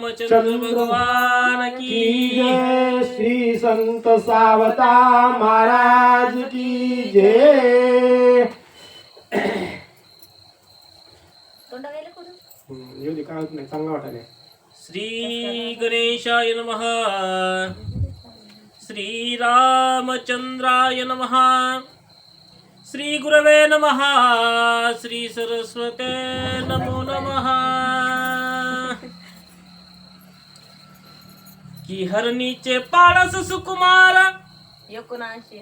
रामचंद्र भगवान की जय। श्री संत सावता महाराज की जय। तोंडा गेले कुठं हम्म, येऊ दे काय होत नाही चांगला वाटायला श्री गणेशाय नमः। श्री रामचंद्राय नमः। श्री गुरवे नमः। श्री सरस्वते नमो नमः। की हरणीचे पाळस सुकुमार. एकोणऐंशी.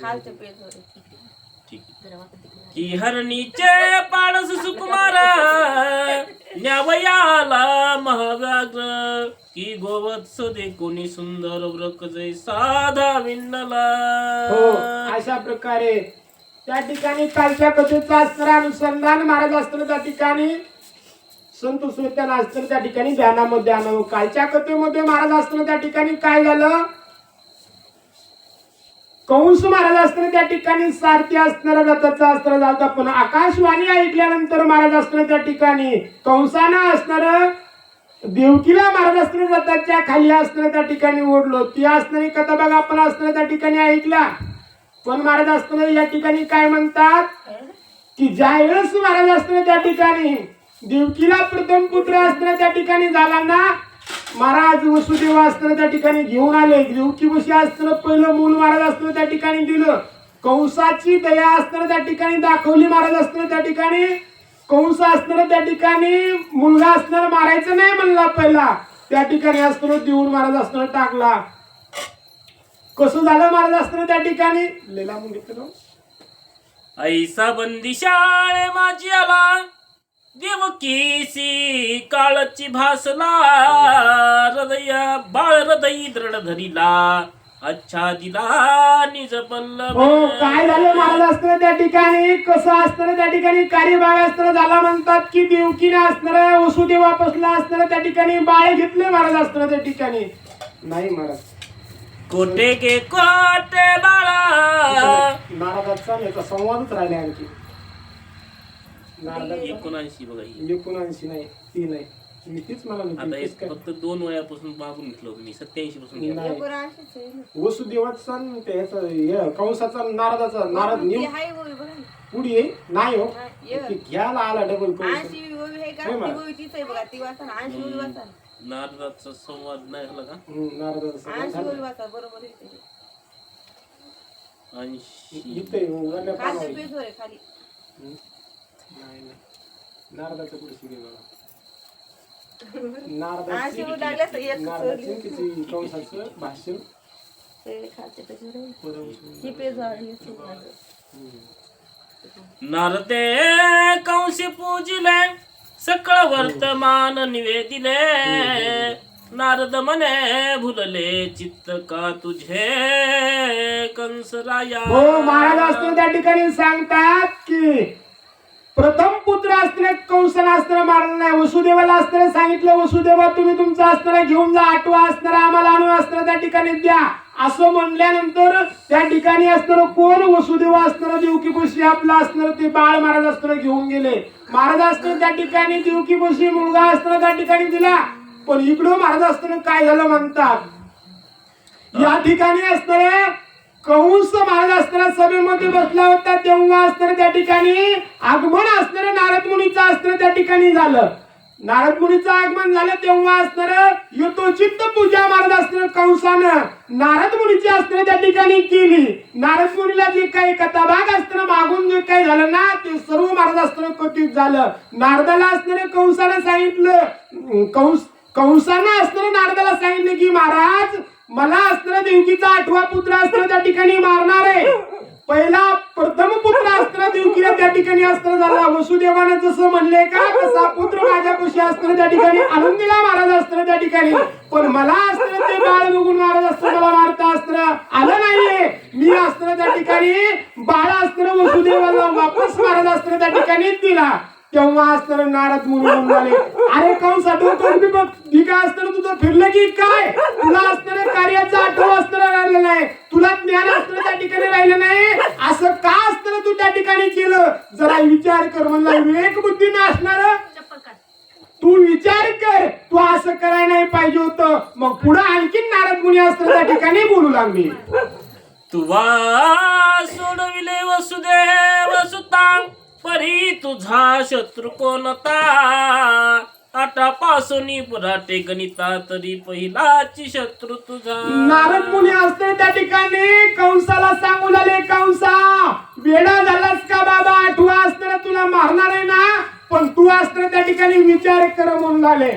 खालच्या. की हरणीचे पाळस सुकुमार. न्यावयाला महाव्याग्र की गोवत्स दे कोणी सुंदर व्रक जै साधा विन्नला हो अशा प्रकारे त्या ठिकाणी कालच्या कथेचं असणारं अनुसंधान महाराज असताना त्या ठिकाणी संत श्रोत्याला असताना त्या ठिकाणी ध्यानामध्ये आणावं. कालच्या कथेमध्ये महाराज असताना त्या ठिकाणी काय झालं? कंस महाराज असताना त्या ठिकाणी सारथी असणारा रथाचा अस्त्र झालता पण आकाशवाणी ऐकल्यानंतर महाराज असताना त्या ठिकाणी कंसानं असणार देवकीला महाराज असताना रथाच्या खाली असणार त्या ठिकाणी ओढलो. ती असणारी कथा बघा आपण असताना त्या ठिकाणी ऐकला. पण महाराज असताना या ठिकाणी काय म्हणतात? की ज्या वेळेस महाराज असताना त्या ठिकाणी देवकीला प्रथम पुत्र असणं त्या ठिकाणी झाला ना महाराज वसुदेव असणं त्या ठिकाणी घेऊन आले. देवकी बशी अस्त्र पहिलं मूल महाराज असताना त्या ठिकाणी दिलं. कंसाची दया असताना त्या ठिकाणी दाखवली महाराज असताना त्या ठिकाणी. कंस असताना त्या ठिकाणी मुलगा असताना मारायचं नाही म्हणला पहिला. त्या ठिकाणी असताना देऊन महाराज असताना टाकला. कसं झालं महाराज असताना त्या ठिकाणी? लेला म्हणून ऐसा बंदिशाळे माझी आला. देवकीसी काळची भासला हृदया बाळ हृदयी दृढ धरिला अच्छा दिला निज पल्लव. हो काय झालं महाराज? असताना त्या ठिकाणी कसं असताना त्या ठिकाणी? कार्यभाग असताना झाला म्हणतात की देवकीने असणारा वसुदेवापासला असताना त्या ठिकाणी बाळ घेतले महाराज असताना त्या ठिकाणी. नाही महाराज. कोटे के कोटे बाळा? याचा संवादच राहिले आणखी. एकोणऐंशी बघा ही एकोणऐंशी नाही ती नाही मी तीच मला आता हे फक्त दोन वयापासून मागून घेतलं होतं मी सत्याऐंशी पासून घेतलं. नाही एकोणऐंशीच आहे ना. वसुदेवाचा हे, कंसाचा नारदाचा नारद ती हाय बघा ना. पुढी आहे नाही हो हा, ये. ती घ्यायला आला डबल कंस ऐंशी गोबी आहे का हे ती मला. गोबी तीच आहे बघा ती वाचा ना ऐंशी गोबी वाचा ना. नारदाचा संवाद नाही झाला का हम्म, नारदाचा संवाद ऐंशी झाला. गोबी वाचा बरोबर आहे ते. ऐंशी इथे वरल्या खालच्या पानावर. पेजवर आहे खाली हम्म. नाही नाही. नारदाचं शिके बघा कंसाचं भाषण. नारदे कंसी पूजिले सकळ वर्तमान निवेदिले. नारद मने भुलले चित्त का तुझे? कंसराया हो महाराज असताना त्या ठिकाणी सांगतात की प्रथम पुत्र असताना कंसन अस्त्र मारलं नाही. वसुदेवाला अस्त्र सांगितलं वसुदेवा तुम्ही तुमचा अस्त्र घेऊन जा. आठवा अस्त्र आम्हाला आणून अस्त्र त्या ठिकाणी द्या. असं म्हणल्यानंतर त्या ठिकाणी असताना कोण वसुदेव असताना देवकी बशी आपला असणार ते बाळ महाराज असताना घेऊन गेले. महाराज असताना त्या ठिकाणी देवकी बशी मुलगा असताना त्या ठिकाणी दिला. पण इकडं महाराज असताना काय झालं म्हणतात? या ठिकाणी असणारे कंस महाराज असताना सभेमध्ये बसला होता तेव्हा असताना त्या ठिकाणी आगमन असणार नारद मुनीचं असताना त्या ठिकाणी झालं. नारद मुनीचं आगमन झालं तेव्हा असणार यथोचित्त पूजा मारत असताना कंसानं नारद मुनीची असताना त्या ठिकाणी केली. नारद मुनीला जे काही कथाभाग असताना मागून जे काही झालं ना ते सर्व महाराज असताना कथित झालं. नारदाला असणारे कंसानं सांगितलं कंस कंसानं असणार नारदाला सांगितलं की महाराज मला असणारा देवकीचा आठवा पुत्र अस्त्र त्या ठिकाणी मारणार आहे. पहिला प्रथम पुत्र असताना देवकीला त्या ठिकाणी असताना झाला. वसुदेवानं जसं म्हणले का तसा पुत्र माझ्यापाशी असताना त्या ठिकाणी आणून दिला महाराज असताना त्या ठिकाणी. पण मला असताना ते बाळ बघून महाराज असताना मला मारता असताना आलं नाहीये. मी असताना त्या ठिकाणी बाळ असताना वसुदेवाला वापस महाराज असताना त्या ठिकाणी दिला. तेव्हा असताना नाराज म्हणून म्हणाले अरे कंसा डोकं मी बघ? दिगा असताना तुझं फिरलं की काय? तुला असताना कार्याचा आठव असताना राहिलेलं आहे. तुला ज्ञान असताना त्या ठिकाणी राहिलं नाही. असं का असताना तू त्या ठिकाणी केलं? जरा विचार कर म्हणला. विवेक बुद्धी नसणार तू विचार कर. तू असं करायला नाही पाहिजे होतं. मग पुढे आणखीन नारद मुनी असताना त्या ठिकाणी बोलू लागली. तुवा सोडविले वसुदेव सुतांग. परी तुझा शत्रू कोणता आतापासून पुराटे गणिता तरी पहिलाची शत्रू तुझा. नारद मुनी असते त्या ठिकाणी. कंसाला सांगू लागले कंसा. वेडा झालास का बाबा? आठवा असताना तुला मारणार आहे ना? पण तू असताना त्या ठिकाणी विचार कर म्हणून झाले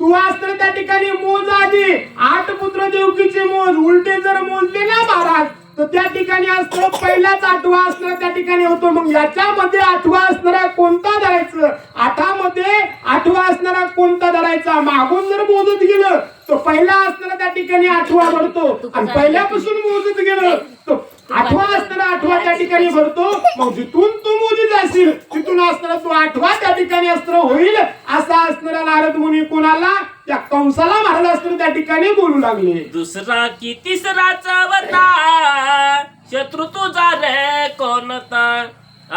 तू असताना त्या ठिकाणी मोज आधी. आठ पुत्र देवकीचे मोज. उलटे जर मोजले ना महाराज तर त्या ठिकाणी असतं पहिलाच आठवा असणार त्या ठिकाणी होतो. मग याच्यामध्ये आठवा असणारा कोणता धरायचं? आठामध्ये आठवा असणारा कोणता धरायचा? मागून जर मोजत गेलं तर पहिला असणारा त्या ठिकाणी आठवा भरतो. आणि पहिल्यापासून मोजत गेलं तर आठवा असणारा आठवा त्या ठिकाणी भरतो. मग जिथून तू मोजत असेल तिथून असणारा तो आठवा त्या ठिकाणी असणार होईल असा असणारा नारद मुनी कोणाला? त्या कंसाला महाराज असताना त्या ठिकाणी बोलू लागले. दुसरा की तिसराच अवतार शत्रू तुझा रे कोणता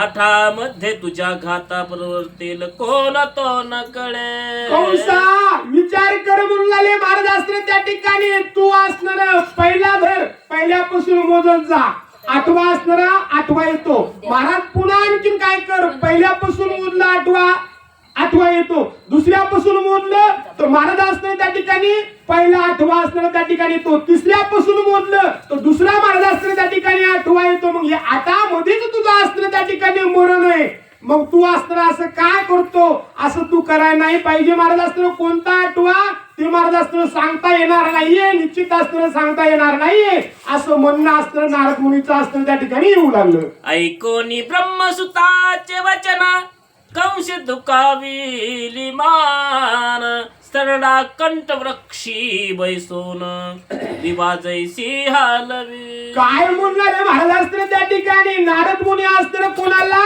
आठा मध्ये तुझ्या घाता प्रवर्तेल कोण तो न कळे कंसा विचार कर म्हणून लागले महाराज त्या ठिकाणी. तू असणार पहिला धर. पहिल्यापासून मोजत जा. आठवा असणारा आठवा येतो. महाराज पुन्हा आणखीन काय कर? पहिल्यापासून मोजला आठवा. आठवा येतो. दुसऱ्यापासून मोजलं तर महाराज असणार त्या ठिकाणी पहिला आठवा असणार त्या ठिकाणी येतो. तिसऱ्यापासून मोजलं तर दुसरा महाराज असणार त्या ठिकाणी आठवा येतो. मग हे आठामध्येच तुझा असणं त्या ठिकाणी मरण आहे मग तू असताना असं काय करतो? असं तू करायला नाही पाहिजे. महाराज असताना कोणता आठवा? ते महाराज असताना सांगता येणार नाहीये. निश्चित असताना सांगता येणार नाहीये. असं म्हणणं असताना नारद मुनीचं असताना त्या ठिकाणी येऊ लागलं. ऐकोनी ब्रह्मसुताचे वचना. कंश दुखाविली मान. सरडा कंठ वृक्षी बैसून दिवाजैसी हालवी. काय म्हणणार महाराज त्या ठिकाणी? नारद मुनी अस्त्र कोणाला?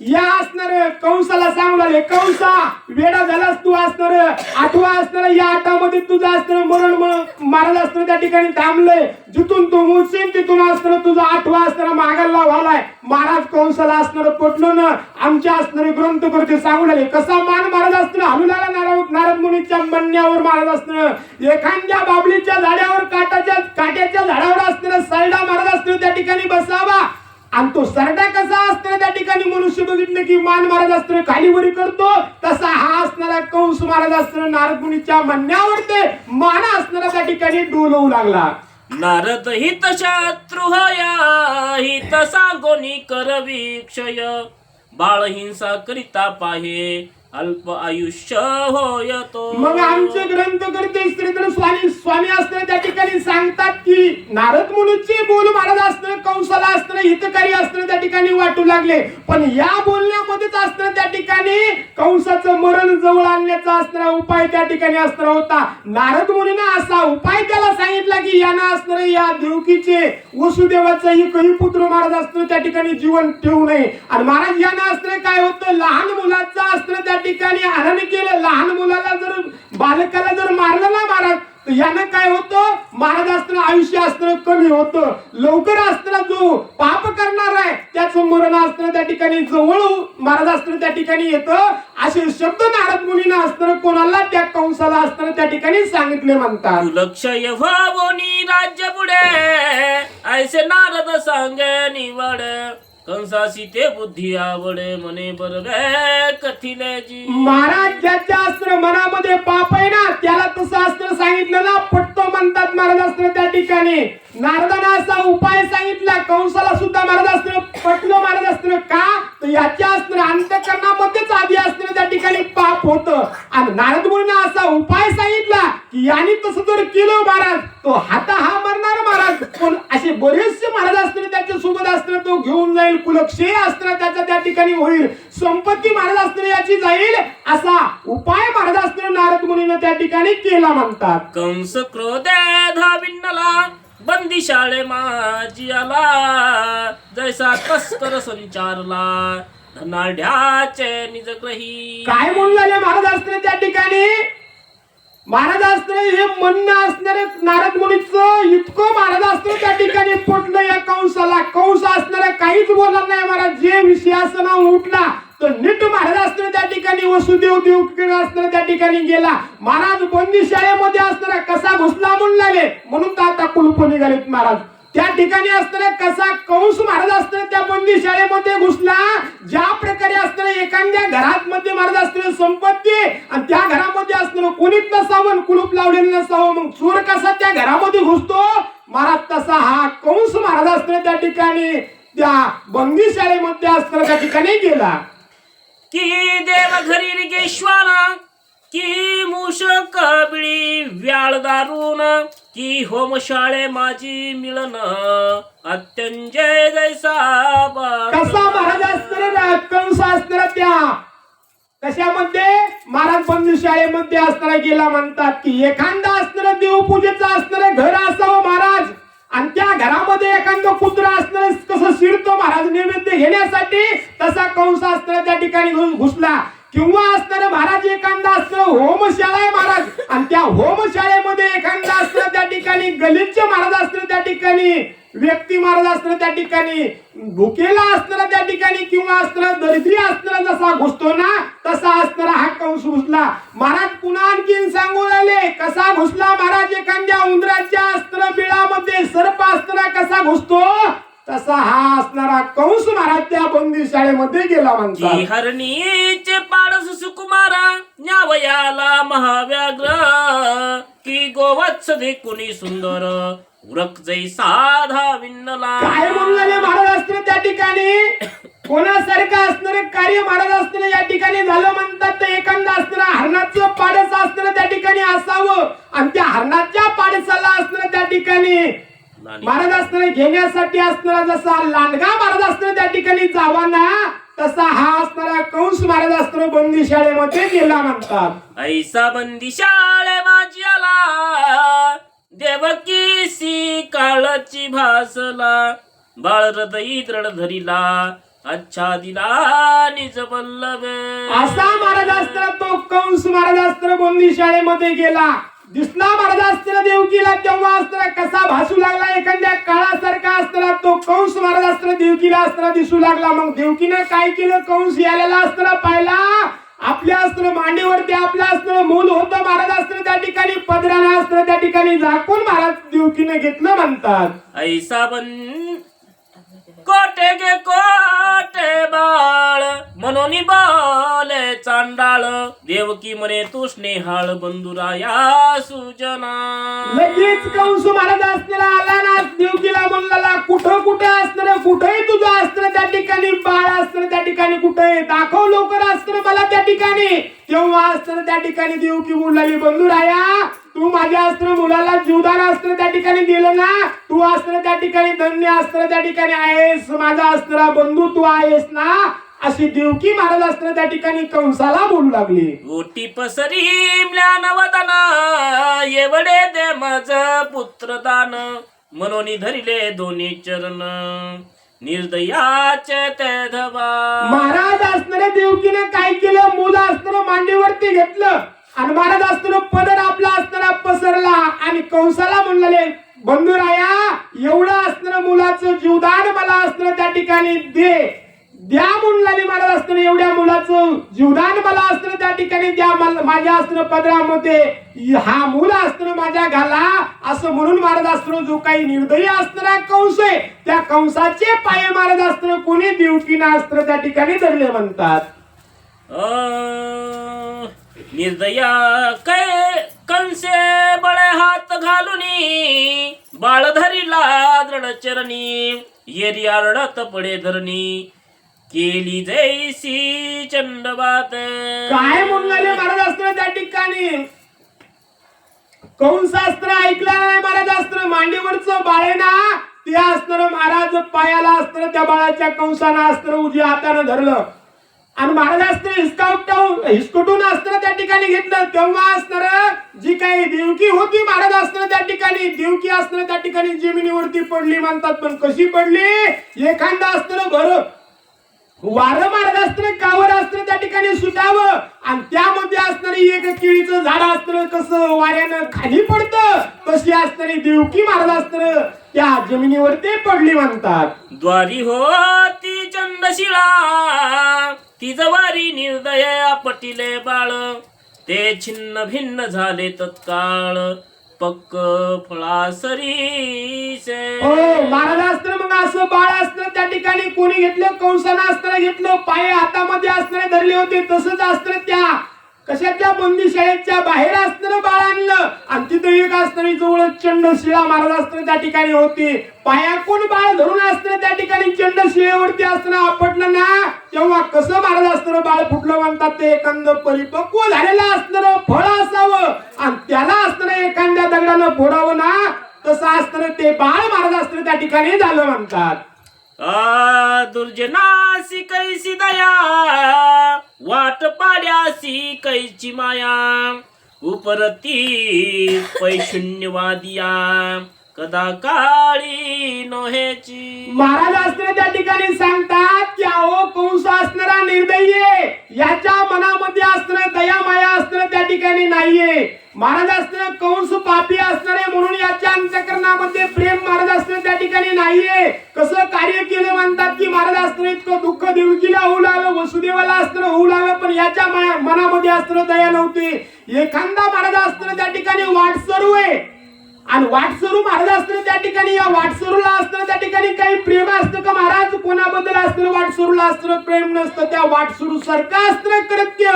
या असणार कंसाला सांगू लागले कंसा वेडा झालास तू असणार आठवा असणार या आठामध्ये तुझं असणार मरण म- असणार त्या ठिकाणी थांबलंय. जिथून तू मुसेन तिथून असणार तुझा आठवा असणार मागायला व्हालाय महाराज कंसाला असणार पटलं ना आमच्या असणारे ग्रंथ करते सांगू लागले कसा मान मारत असणार हलू लागला नारद नारद मुनीच्या म्हणण्यावर मारत असणार. एखाद्या बाबलीच्या झाडावर काटाच्या काट्याच्या झाडावर असणार सरडा मारत असणार त्या ठिकाणी बसावा. आणि तो सरडा कसा असतो त्या ठिकाणी मनुष्य बघितलं की मान महाराज असणार खालीवरी करतो तसा हा असणारा कंस महाराज असणार नारद मुनीच्या म्हणण्यावर ते मान असणारा त्या ठिकाणी डोलवू लागला. नारद हित शत्रुहया हित सांगोनी करवी क्षय बाळ हिंसा करिता पाहे अल्प आयुष्य होय तो. मग आमचे ग्रंथ करते श्रीधर स्वामी स्वामी असताना त्या ठिकाणी सांगतात की नारद मुनीचे बोल महाराज असताना कंसाला असताना हितकारी असताना त्या ठिकाणी वाटू लागले. पण या बोलण्यामध्येच असताना त्या ठिकाणी कंसाचं मरण जवळ आणण्याचा असणारा उपाय त्या ठिकाणी असणार होता. नारद मुनीनं असा उपाय त्याला सांगितला की यानं असणार या देवकीचे वसुदेवाचं एकही पुत्र महाराज असताना त्या ठिकाणी जीवन ठेवू नये. आणि महाराज यानं असणार काय होतं? लहान मुलाचं असणार त्या ठिकाणी हरण केलं लहान मुलाला जर बालकाला जर मारलं ना महाराज तर यानं काय होतं? महाराज असताना आयुष्य असणं कमी होतं. लवकर असताना जो पाप करणार आहे त्याचं मरण असताना त्या ठिकाणी जवळ महाराज असताना त्या ठिकाणी येतं. असे शब्द नारद मुलीनं असताना कोणाला त्या कंसाला असताना त्या ठिकाणी सांगितले म्हणतात. लक्ष राज्य पुढे. ऐसे नारद सांगे निवड. कंसासी ते बुद्धी आवडे मने बरगे कथिले जी. महाराज ज्याच्या अस्त्र मनामध्ये पाप आहे ना त्याला तसं अस्त्र सांगितलं ना पटतो म्हणतात महाराज अस्त्र त्या ठिकाणी. नारदाना असा उपाय सांगितला कंसाला सुद्धा महाराज अस्त्र पटलं महाराज अस्त्र का? तर याच्या अस्त्र अंतकरणामध्येच आधी अस्त्र त्या ठिकाणी पाप होत. आणि नारद मुनीनं असा उपाय सांगितला की याने तसं जर केलं महाराज तो हाता हा मरणार महाराज. पण असे बरेचसे महाराज असताना त्याच्या सोबत असताना तो घेऊन जाईल कुलक्षय असताना त्याच्या त्या ठिकाणी होईल. संपत्ती महाराज असताना याची जाईल असा उपाय महाराज असताना नारद मुनीनं त्या ठिकाणी केला म्हणतात. कंस क्रोधे धाविन्नला बंदी शाळे माझी आला. जैसा तस्कर संचारला धनाढ्याचे निजग्रही. काय म्हणून झाले महाराज असणे त्या ठिकाणी? महाराज हे म्हणणं असणारे नारद मुनीचं इतकं महाराजास्त्र त्या ठिकाणी पटलं या कंसाला. कंस असणारा काहीच बोलणार नाही महाराज. जे विषयासना उठला तर नीट महाराजास्त्र त्या ठिकाणी वसुदेव देव असणारे त्या ठिकाणी गेला. महाराज बंदी शाळेमध्ये असणारा कसा घुसला म्हणून लागले? म्हणून तर आता कुलूप निघालेत महाराज. त्या ठिकाणी असताना कसा कंस महाराज असताना त्या बंदी शाळेमध्ये घुसला. ज्या प्रकारे असताना एखाद्या घरात मध्ये महाराज असताना संपत्ती आणि त्या घरामध्ये असताना कोणीच नसावं कुलूप लावलेलं नसावं मग चोर कसा त्या घरामध्ये घुसतो? महाराज तसा हा कंस महाराज असताना त्या ठिकाणी त्या बंदी शाळेमध्ये असताना त्या ठिकाणी गेला. की देव घरी रिगेश्वाना की मूषक बिळी व्याळ दारून. की होमशाळे माझी मिळन अत्यंजय जैसा कसा महाराज कंस त्या. कशामध्ये? महाराज बंधू शाळेमध्ये असणारा गेला म्हणतात की. एखादा असणार देवपूजेचं असणार घर असावं महाराज. आणि त्या घरामध्ये एखादं कुत्र असणार कसं शिरतो महाराज? नैवेद्य घेण्यासाठी तसा कंस असणार त्या ठिकाणी घुसला. किंवा असणारं महाराज एखादा असतं होमशाळा आहे महाराज. आणि त्या होमशाळेमध्ये एखादा असणारं त्या ठिकाणी गलिच्छ महाराज असणार त्या ठिकाणी व्यक्ती महाराज असणार त्या ठिकाणी भुकेला असणारा त्या ठिकाणी किंवा असणारा दरिद्री असणारा जसा घुसतो ना तसा असणारा हा कंस घुसला. महाराज पुन्हा आणखीन सांगू आले कसा घुसला महाराज एखाद्या उंदराच्या अस्त्र बिळामध्ये सर्प असणारा कसा घुसतो? तसा हा असणारा कंस महाराज त्या बंदी शाळेमध्ये गेला की म्हणतात हरणीचे पाडस सुकुमारा न्यावयाला महाव्याग्र की गोवत्स कुणी सुंदर उरक जै साधा विन्नला. काय म्हणले महाराज असतील त्या ठिकाणी? कोणासारखं असणारे कार्य महाराज असतील या ठिकाणी झालं म्हणतात तर एखादा असणारा हरणाचं पाडस असणारं त्या ठिकाणी असावं. आणि त्या हरणाच्या पाडसाला असणारं त्या ठिकाणी. महाराज घेण्यासाठी असणारा जसा लांडगा महाराज असणार त्या ठिकाणी जावा ना तसा हा असणारा कंस महाराज असणार बंदी शाळेमध्ये गेला म्हणतात. ऐसा बंदी शाळे माझी आला देवकी सी काळची भासला बाळ हृदयी दृढ धरिला अच्छा दिला निज बल्लभ. असा महाराज असताना तो कंस महाराज असताना बंदी शाळेमध्ये गेला. दिसला महाराज असताना देवकीला तेव्हा असताना कसा भासू लागला? एखाद्या काळासारखा असताना तो कंस महाराज असताना देवकीला असताना दिसू लागला. मग देवकीनं काय केलं? कंस यायला असताना पाहिला. आपल्या अस्त्र मांडीवरती आपलं अस्त्र मूल होतं. महाराज त्या ठिकाणी पदराला अस्त्र त्या ठिकाणी झाकून महाराज देवकीनं घेतलं म्हणतात. ऐसा बन कोटे गे कोटे बाळ? म्हणून बाल चांडाळ. देवकी म्हणे तू स्नेहाळ बंधुराया सुजना. लगेच कंस महाराज असणारा आला ना देवकीला म्हणला कुठं कुठं असणार कुठंही तुझं असणार त्या ठिकाणी? बाळ असणार त्या ठिकाणी कुठे दाखव लवकर असणार मला त्या ठिकाणी. तेव्हा असणार त्या ठिकाणी देवकी बोलली बंधुराया तू माझ्या अस्त्र मुलाला जीवदान अस्त्र त्या ठिकाणी दिलं ना तू अस्त्र त्या ठिकाणी धन्य अस्त्र त्या ठिकाणी आहेस माझा अस्त्र बंधू तू आहेस ना अशी देवकी महाराज अस्त्र त्या ठिकाणी कंसाला बोलू लागली. ओटी नवदना एवढे दे मज पुत्रदान. म्हणून धरिले दोन्ही चरण निर्दयाचे ते धबा महाराज असणाऱ्या देवकीने काय केलं? मुलं असणार मांडीवरती घेतलं. आणि महाराज असणार पदर आपला कंसाला पसरला आणि कंसाला म्हणले बंधुराया एवढं असणं मुलाचं जीवदान मला असणं त्या ठिकाणी दे. द्या म्हणून महाराज असताना एवढ्या मुलाचं जीवदान मला असताना त्या ठिकाणी द्या माझ्या असताना पदरामध्ये. हा मूल असताना माझ्या घाला असं म्हणून महाराज जो काही निर्दयी असणारा कंस आहे त्या कंसाचे पाय महाराज कोणी देवकीना अस्त्र त्या ठिकाणी धरले म्हणतात. निर्दया काय? कंसे बळे हात घालुनी बाळ धरिला दृढ चरणी येरी आरडत पडे धरणी. केली जैसी चंडबात. काय म्हणले महाराजास्त्र त्या ठिकाणी? कंसास्त्र ऐकलं नाही महाराजास्त्र मांडीवरचं बाळे ना ते अस्त्र महाराज पायाला अस्त्र त्या बाळाच्या कंसानं अस्त्र उजव्या हातानं धरलं. आणि महाराज अस्त्र हिसकावून हिसकटून अस्त्र त्या ठिकाणी घेतलं. तेव्हा असणार जी काही देवकी होती महाराज असणार त्या ठिकाणी देवकी असणार त्या ठिकाणी जमिनीवरती पडली म्हणतात. पण कशी पडली? एखादा अस्त्र भर वारं मार्गास्त्र कावर असत्र त्या ठिकाणी सुटावं. आणि त्यामध्ये असणारी एक केळीचं झाड असतं कसं वाऱ्यानं खाली पडतं तशी असणारी देवकी मार्गास्त्र त्या जमिनीवरती पडली म्हणतात. द्वारी होती चंडशिळा ती जवारी निर्दय पटिले बाळ. ते छिन्न भिन्न झाले तत्काळ. पक्क फळासरी हो मग असं बाळ त्या ठिकाणी कोणी घेतलं कंसानं अस्त्र घेतलं पाय हातामध्ये अस्त्र धरले होते तसंच अस्त्र त्या कशाच्या बंदी शाळेच्या बाहेर असणारं बाळ आणलं? आणि तिथं एक असणारी जवळ चंडशिळा महाराजास्त्र त्या ठिकाणी होते. पायाकून बाळ धरून असतं त्या ठिकाणी चंडशिळेवरती असणं आपटलं ना तेव्हा कसं महाराज बाळ फुटलं म्हणतात ते? एखाद परिपक्व झालेलं असणार फळ असावं. आणि त्याला असणार एखाद्या दगडानं फोडावं ना तसं असणार ते बाळ महाराज त्या ठिकाणी झालं म्हणतात. आ दुर्जनासी कैसी दया वाट पाड्यासी कैची माया उपरती पैशून्यवादिया कदा काळी नोहेची. महाराज असणे त्या ठिकाणी सांगतात की अहो कंस असणारा निर्दयी याच्या मनामध्ये असणं दया माया असणं त्या ठिकाणी नाहीये. महाराज कंस पापी असणारे म्हणून याच्या अंतकरणामध्ये प्रेम महाराज त्या ठिकाणी नाहीये. कसं कार्य केलं म्हणतात की महाराज इतकं दुःख देवकीला होऊ लागलं वसुदेवाला असणं होऊ लागलं पण याच्या मनामध्ये असणं दया नव्हती. एखादा महाराज असणं त्या ठिकाणी वाटसरू आहे. आणि वाटसरू महाराज असतं त्या ठिकाणी या वाटसरूला असतं त्या ठिकाणी काही प्रेम असतं का महाराज? कोणाबद्दल असतं? वाटसरूला असतं प्रेम नसतं. त्या वाटसरू सारखं असतं कृत्य.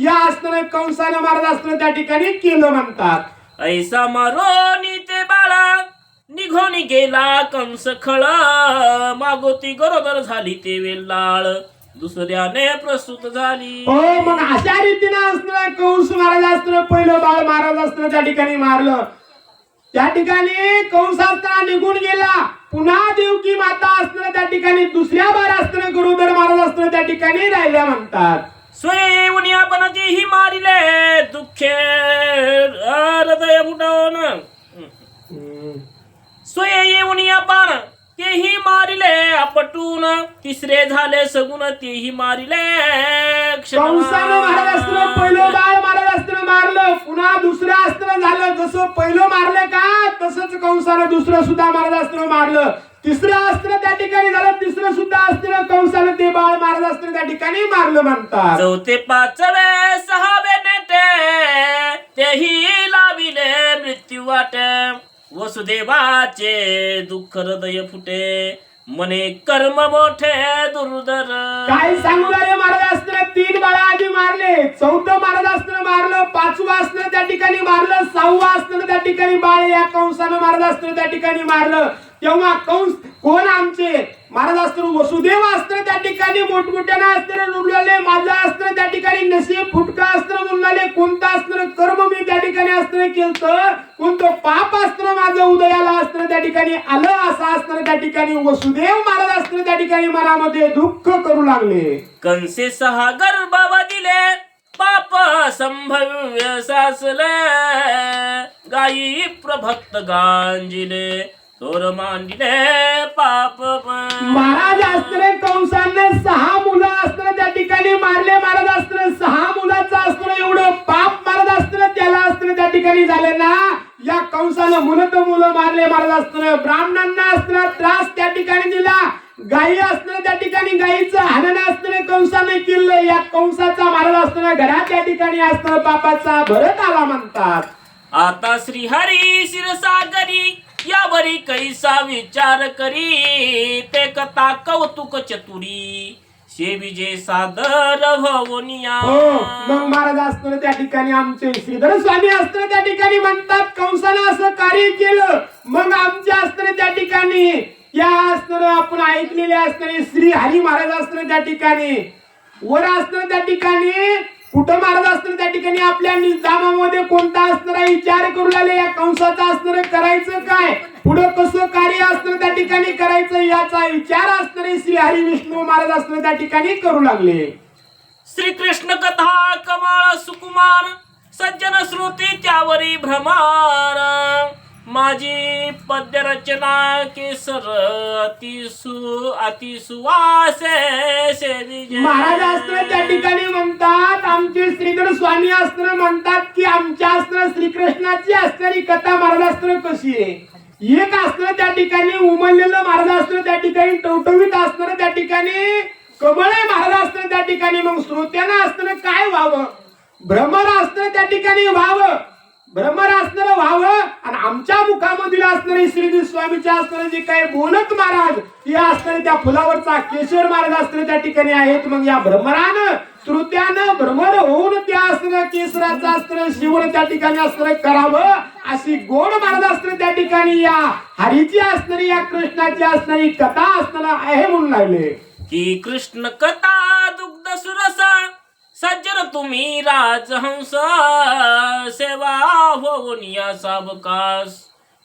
या असतं कंसानं महाराज असतं त्या ठिकाणी केलं म्हणतात. ऐसा मारोनी ते बाळा निघून गेला कंस खळ. मागोती गरोदर झाली ते वेल्लाळ. दुसऱ्याने प्रसूत झाली. हो मग अशा रीतीनं असतं कंस महाराज असतं पहिलं बाळ महाराज असतं त्या ठिकाणी मारलं. त्या ठिकाणी कंस असताना निघून गेला. पुन्हा देवकी माता असताना त्या ठिकाणी दुसऱ्या बार असताना गरोदर महाराज असताना त्या ठिकाणी राहिल्या म्हणतात. स्वये उनिया पण ही मारिले दुःखे हृदय फुटवून स्वये येऊन पण तेही मारिले आपटून. तिसरे झाले सगुण तेही मारिले कंसानं असताना पहिलं बाळ असताना मारलं. पुन्हा दुसरं अस्त्र झालं. जसं पहिलं मारलं का तसंच कंसानं दुसरं सुद्धा असताना मारलं. तिसरं अस्त्र त्या ठिकाणी झालं तिसरं सुद्धा अस्त्र कंसानं ते बाळ असताना त्या ठिकाणी मारलं म्हणतात. चौथे पाचवे सहावे नेते तेही लाविले मृत्यू वाट. वसुदेवाचे दुःख हृदय फुटे. मने कर्म मोठे दुर्धर. काय सांगू लागले महाराजास्त्र तीन बाळा आधी मारले चौथं महाराजास्त्र मारलं पाचवं अस्त्र त्या ठिकाणी मारलं सहावं अस्त्र त्या ठिकाणी बाळ या कंसानं महाराजास्त्र त्या ठिकाणी मारलं. तेव्हा कंस कोण आमचे? महाराज अस्त्र वसुदेव अस्त्र त्या ठिकाणी मोठमोठ्यानं अस्त्र रुळलेले माझं अस्त्र त्या ठिकाणी नशीब फुटका अस्त्र मुलाले कोणतं अस्त्र कर्म मी त्या ठिकाणी अस्त्र केलं कोणतं पाप अस्त्र माझं उदयाला अस्त्र त्या ठिकाणी आलं असं अस्त्र त्या ठिकाणी वसुदेव महाराज अस्त्र त्या ठिकाणी मनामध्ये दुःख करू लागले. कंसे सहा गर्भ दिले पाप संभव्य सासले. गायी प्रभक्त गांजिले तोर मांडिले पाप फुले मारले महाराज असताना ब्राह्मणांना असताना त्रास त्या ठिकाणी दिला. गायी असताना त्या ठिकाणी गायीचं हनन असताना कंसाने केलं या कंसाचा महाराज असताना घरात त्या ठिकाणी असताना बापाचा भरत आला म्हणतात. आता श्रीहरी शिरसागरी यावरी कैसा विचार करी ते कथा कौतुक चतुरी. शे सादर भवनिया हो मग महाराज असताना त्या ठिकाणी आमचे श्रीधर स्वामी असताना त्या ठिकाणी म्हणतात कंसानं असं कार्य केलं. मग आमच्या असताना त्या ठिकाणी या असताना आपण ऐकलेले असताना श्री हरी महाराज असताना त्या ठिकाणी वर असताना त्या ठिकाणी कुठं महाराज असताना त्या ठिकाणी? आपल्या निजामामध्ये कोणता असणारा विचार करू लागले. या कंसाचा असणार करायचं काय? पुढं कसं कार्य असणार त्या ठिकाणी करायचं? याचा विचार असणारे श्री हरी विष्णू महाराज असणार त्या ठिकाणी करू लागले. श्रीकृष्ण कथा कमाळ सुकुमार सज्जन श्रुती त्यावरी भ्रमार. माझी पद्यरचना केसर अतिसु अतिसुवासे महाराजास्त्र महाराज त्या ठिकाणी म्हणतात आमचे श्रीधर स्वामी अस्त्र म्हणतात की आमच्या अस्त्र श्रीकृष्णाची असणारी कथा महाराजास्त्र कशी आहे? एक अस्त्र त्या ठिकाणी उमललेलं महाराजास्त्र त्या ठिकाणी टवटवीत असणार त्या ठिकाणी कमळ महाराजास्त्र त्या ठिकाणी मग श्रोत्यांना असताना काय व्हावं? भ्रमर असताना त्या ठिकाणी व्हावं. भ्रमर असणार व्हावं. असणारे श्रीजी स्वामीचे असणारे जे काही बोलत महाराज हे असणारे त्या फुलावरचा केशर महाराज असणारे त्या ठिकाणी आहेत. मग या भ्रमरानं श्रुत्यानं भ्रमर होऊन त्या असणाऱ्या केसराचं असणारं शिवण त्या ठिकाणी असणारं करावं. अशी गोड महाराज असणारे त्या ठिकाणी या हरीची असणारी या कृष्णाची असणारी कथा असणारा आहे म्हणून लागले. की कृष्ण कथा दुग्ध सुरसा सज्जन तुम्ही राजहंस सेवा होऊन या सावकास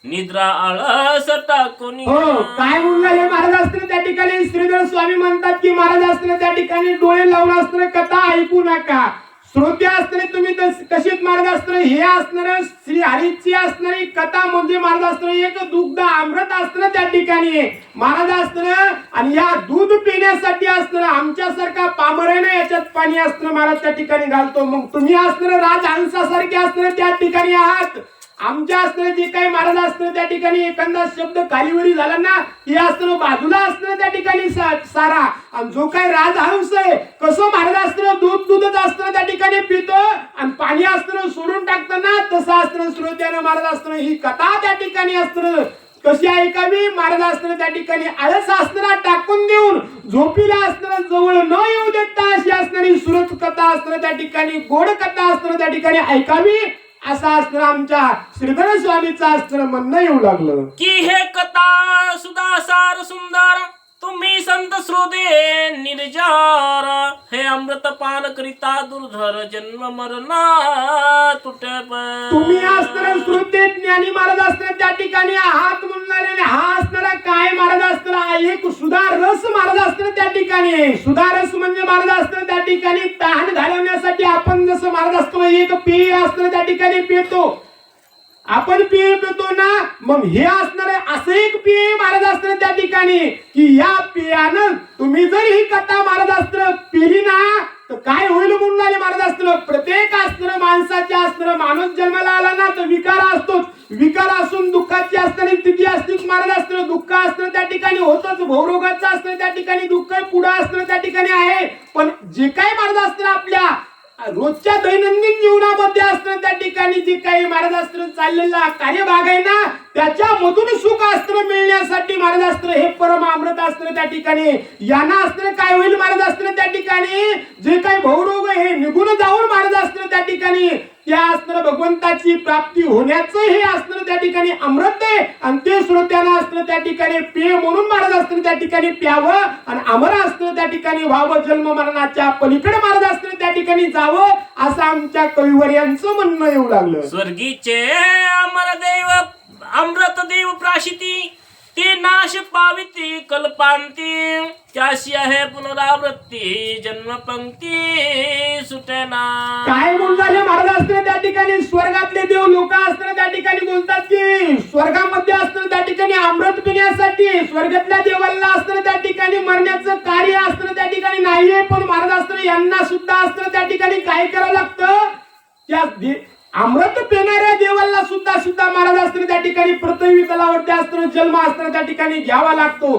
निद्रा आळस टाकून हो काय म्हणून हे महाराज असताना त्या ठिकाणी श्रीधर स्वामी म्हणतात की महाराज असताना त्या ठिकाणी डोळे लावून असताना कथा ऐकू नका. श्रोते असताना तुम्ही तस- कशीच महाराज असताना हे असणार श्री हरीची असणारी कथा म्हणजे महाराज असताना एक दुग्ध अमृत असताना त्या ठिकाणी. महाराज असताना आणि या दूध पिण्यासाठी असताना आमच्यासारखा पामरेनं याच्यात पाणी असताना महाराज त्या ठिकाणी घालतो. मग तुम्ही असणार राजहंसासारखे असताना त्या ठिकाणी आहात. आमच्या अस्त्र जे काही महाराज असतं त्या ठिकाणी एखादा शब्द खालीवरी झाला ना हे असतं बाजूला असणार त्या ठिकाणी सारा. आणि जो काही राजहंस आहे कसं महाराज असतं दूध दूधच असतं त्या ठिकाणी पितो आणि पाणी असतं सोडून टाकताना तसं असतं श्रोत्यानं महाराज असतं ही कथा त्या ठिकाणी असतं कशी ऐकावी महाराज असताना त्या ठिकाणी आळस असताना टाकून देऊन झोपीला असताना जवळ न येऊ देता अशी असणारी सुरत कथा असताना त्या ठिकाणी गोड कथा असताना त्या ठिकाणी ऐकावी. असं असताना आमच्या श्रीधर स्वामीचं असताना म्हणणं येऊ लागलं. की हे कथा सुधा सार सुंदर तुम्ही संत श्रोते निर्जार. हे अमृत पान करिता दुर्धर जन्म मरण तुटे तुम्ही असताना श्रोते ज्ञानी महाराज असताना त्या ठिकाणी आहात म्हणणारे आणि हा असणारा काय महाराज असताना एक सुधा रस महाराज असताना त्या ठिकाणी. आहे. सुधा रस म्हणजे महाराज त्या ठिकाणी तहान घालवण्यासाठी आपण जसं महाराज असतो एक पेय असतं त्या ठिकाणी पितो. आपण पेय पितो ना मग हे असणार आहे असं एक पेय महाराज असतं त्या ठिकाणी की या पेयानं तुम्ही जर ही कथा महाराज असतं पिली ना तर काय होईल म्हणून आले महाराज असतं प्रत्येक असणं माणसाच्या असणं माणूस जन्माला आला ना तर विकार असतोच. विकार असून दुःखाची असणारी स्थिती असते महाराज असतं दुःख असणं त्या ठिकाणी होतच. भवरोगाचं असतं त्या ठिकाणी दुःख पुढं असणं त्या ठिकाणी आहे. पण जे काही महाराज असतं आपल्या रोजच्या दैनंदिन जीवनामध्ये असणं त्या ठिकाणी जे काही महाराज अस्त्र चाललेला कार्यभाग आहे ना त्याच्यामधून सुख अस्त्र मिळण्यासाठी महाराजास्त्र हे परम अमृत अस्त्र त्या ठिकाणी. यांना अस्त्र काय होईल महाराजास्त्र त्या ठिकाणी? जे काही भौरोग हे निघून जाऊन महाराजास्त्र त्या ठिकाणी. त्या अस्त्र भगवंताची प्राप्ती होण्याचं हे अस्त्र त्या ठिकाणी अमृत आहे. आणि ते श्रोत्यांना अस्त्र त्या ठिकाणी पेय म्हणून महाराज अस्त्र त्या ठिकाणी प्यावं आणि अमर अस्त्र त्या ठिकाणी व्हावं. जन्म मरणाच्या पलीकडे महाराज अस्त्र त्या ठिकाणी जावं असं आमच्या कविवर यांचं म्हणणं येऊ लागलं. स्वर्गीचे अमर देव अमृत देव प्राशिती ते नाश पाविते कल्पांती. त्याशी आहे पुनरावृत्ती जन्म पंक्ती सुटेना. काय बोलतात महाराज असताना त्या ठिकाणी? स्वर्गातले देव लोक असताना त्या ठिकाणी बोलतात की स्वर्गामध्ये असताना त्या ठिकाणी अमृत पिण्यासाठी स्वर्गातल्या देवाला असताना त्या ठिकाणी मरण्याचं कार्य असताना त्या ठिकाणी नाहीये पण महाराज असताना यांना सुद्धा असताना त्या ठिकाणी काय करावं लागतं? त्या अमृत पिणाऱ्या देवाला सुद्धा सुद्धा महाराज असताना त्या ठिकाणी पृथ्वी तलावरती असताना जन्म असताना त्या ठिकाणी घ्यावा लागतो.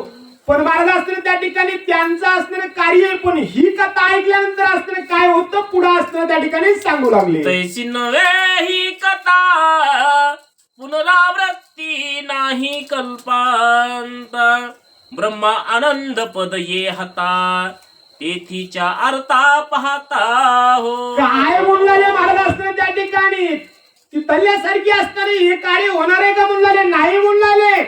पण महाराज असताना त्या ठिकाणी त्यांचं असणारं कार्य आहे. पण ही कथा ऐकल्यानंतर असताना काय होतं? पुढे असताना त्या ठिकाणी सांगू लागले. तैसी नव्हे ही कथा पुनरावृत्ती नाही कल्पांत. ब्रह्मा आनंद पद ये हता तेथीच्या अर्था पाहता हो. काय म्हणणारे मारत असताना त्या ठिकाणी? ती तल्ल्यासारखी असणारी हे कार्य होणार आहे का म्हणणारे नाही म्हणणारे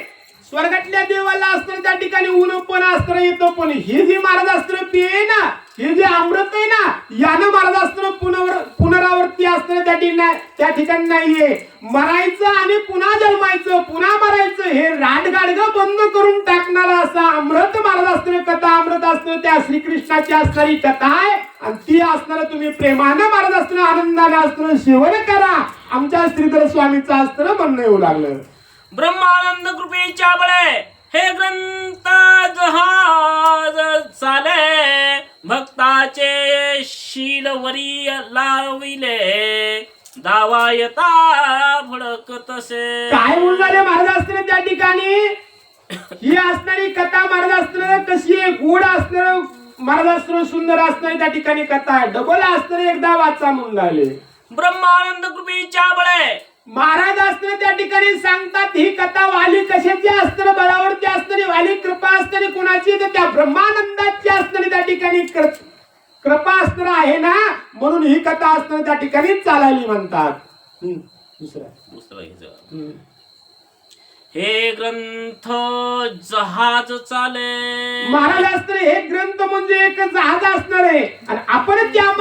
स्वर्गातल्या देवाला असणार त्या ठिकाणी ऊन पण अस्त्र येतं पण. हे जे महाराज असताना ते आहे ना हे जे अमृत आहे ना यानं महाराज असताना पुनर असणं त्या ठिकाणी त्या ठिकाणी नाहीये. मरायचं आणि पुन्हा जन्मायचं पुन्हा मरायचं हे राडगाडग बंद करून टाकणारा असा अमृत मारत असणं कथा अमृत असणं त्या श्रीकृष्णाची असणारी कथा आहे. आणि ती असणार तुम्ही प्रेमानं मारत असणं आनंदाने असणं सेवन करा. आमच्या श्रीधर स्वामीचं असताना म्हणणं येऊ लागलं. ब्रह्मानंद कृपेच्या बळे. हे ग्रंथ जहाज चाले भक्ताचे शीलवरी लाविले. दावायता भडक तसे काय म्हणून झाले महाराज असताना त्या ठिकाणी? ही असणारी कथा महाराज असताना कशी आहे गोड असणार महाराज असताना सुंदर असणारी त्या ठिकाणी कथा. आहे डबल असणारी एकदा वाचा म्हणून झाले ब्रह्मानंद कृपेच्या बळे. महाराज त्या ठिकाणी सांगतात ही कथा वाली कशाची असणार बळावरती असणारी वाली कृपा असणारी कुणाची? तर त्या ब्रह्मानंदाची असणारी त्या ठिकाणी. कृपा असणार आहे ना? म्हणून ही कथा असणार त्या ठिकाणी चालायली म्हणतात. दुसरं. हे ग्रंथ जहाज चाले. महाराज असणार हे ग्रंथ म्हणजे एक जहाज असणार आहे. आणि आपण त्या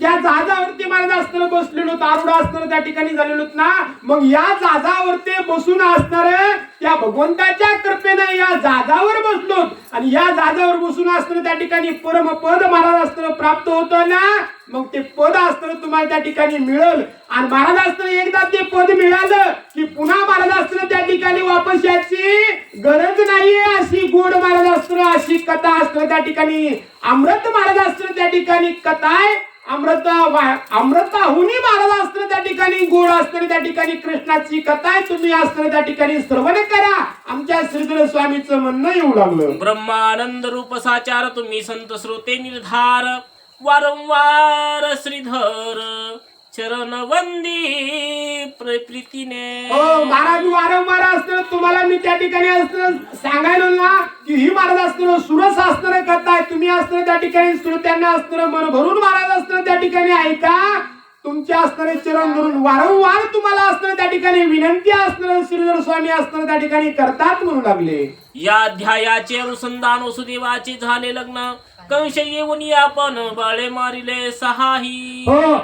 त्या जहाजावरती महाराज असताना बसलेलो दारुडा असताना त्या ठिकाणी झालेलो ना. मग या जहाजावरती बसून असणार त्या भगवंताच्या कृपेने या जहाजावर बसलो आणि या जहाजावर बसून असताना त्या ठिकाणी परमपद महाराज असताना प्राप्त होतं ना मग ते पद असताना तुम्हाला त्या ठिकाणी मिळेल. आणि महाराज असताना एकदा ते पद मिळालं की पुन्हा महाराज असताना त्या ठिकाणी वापस याची गरज नाहीये अशी गोड महाराज असताना अशी कथा असताना त्या ठिकाणी. अमृत महाराज असताना त्या ठिकाणी कथा आहे. अमृता अमृताहुनी महाराज असताना त्या ठिकाणी गोड असताना त्या ठिकाणी कृष्णाची कथा आहे तुम्ही असताना त्या ठिकाणी श्रवण करा. आमच्या श्रीधर स्वामीचं म्हणणं येऊ लागलं. ब्रह्मानंद रूप साचार तुम्ही संत श्रोते निर्धार. वारंवार श्रीधर चरण वंदी प्रीतीने. हो महाराज वारंवार असताना तुम्हाला मी त्या ठिकाणी असताना सांगायलो ना की ही महाराज असताना सुरस असताना कथा आहे तुम्ही असताना त्या ठिकाणी श्रोत्यांना असताना मन भरून महाराज असताना त्या ठिकाणी ऐका. तुमच्या असणारे चरण धरून. वारंवार तुम्हाला असताना त्या ठिकाणी विनंती असणार श्रीधर स्वामी असताना त्या ठिकाणी करतात म्हणू लागले. या अध्यायाचे अनुसंधान वसुदेवाचे झाले लग्न. कंश येऊन आपण बाळे मारिले सहाही. हो.